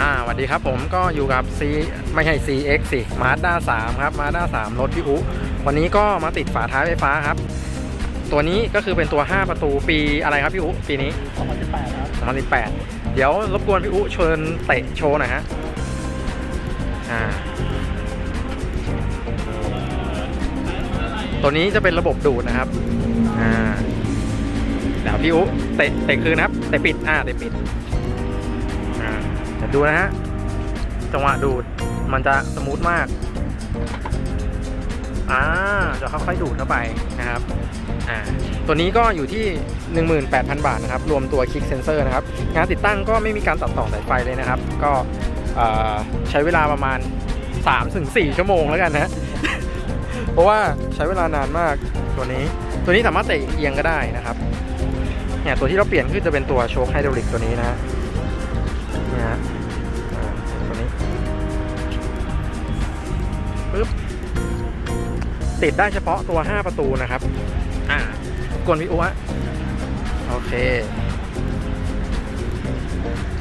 อ่าสวัสดีครับผมก็อยู่กับ C ไม่ใช่ CX สิ Mazda 3 ครับ Mazda 3 รถพี่อุ วันนี้ก็มาติดฝาท้ายไฟฟ้าครับ ตัวนี้ก็คือเป็นตัว 5 ประตูปีอะไรครับพี่อุ ปีนี้ 2018 ครับ 2018 เดี๋ยวรบกวนพี่อุเชิญเตะโชว์หน่อยฮะ อ่า ตัวนี้จะเป็นระบบดูดนะครับ อ่า เดี๋ยวพี่อุเตะเตะคืนนะครับ เตะปิด อ่า เตะปิด เดี๋ยวดูนะฮะ จังหวะดูด มันจะสมูทมาก อ่าจะค่อยๆดูดเข้าไปนะครับ อ่า ตัวนี้ก็อยู่ที่ 18,000 บาทนะครับ รวมตัวคลิกเซนเซอร์นะครับ งานติดตั้งก็ไม่มีการตัดต่อสายไฟเลยนะครับ ก็ใช้เวลาประมาณ 3-4 ชั่วโมงแล้วกันนะ เพราะว่าใช้เวลานานมากตัวนี้ ตัวนี้สามารถเตะเอียงก็ได้นะครับเนี่ยตัวที่เราเปลี่ยนคือจะเป็นตัวโชคไฮดรอลิกตัวนี้นะฮะ นี่ฮะตัวนี้ปึ๊บติดได้เฉพาะตัว 5 ประตูนะครับ อ่ากวนวิโอะโอเค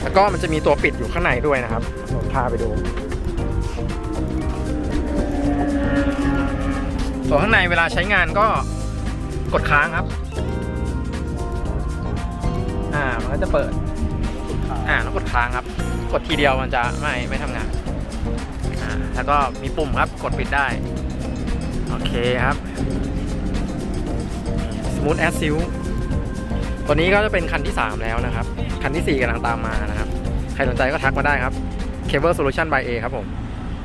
แล้วก็มันจะมีตัวปิดอยู่ข้างในด้วยนะครับผมพาไปดูตัวข้างในเวลาใช้งานก็กดค้างครับ อ่า มันก็จะเปิด อ่าแล้วกดค้างครับ กดทีเดียวมันจะไม่ไม่ทำงานอ่าแล้วก็มีปุ่มครับกดปิดได้ โอเคครับ Smooth as Silk ตัวนี้ก็จะเป็นคันที่ 3 แล้วนะครับ คันที่ 4กำลังตามมานะครับ ใครสนใจก็ทักมาได้ครับ Cable Solution by A ครับผม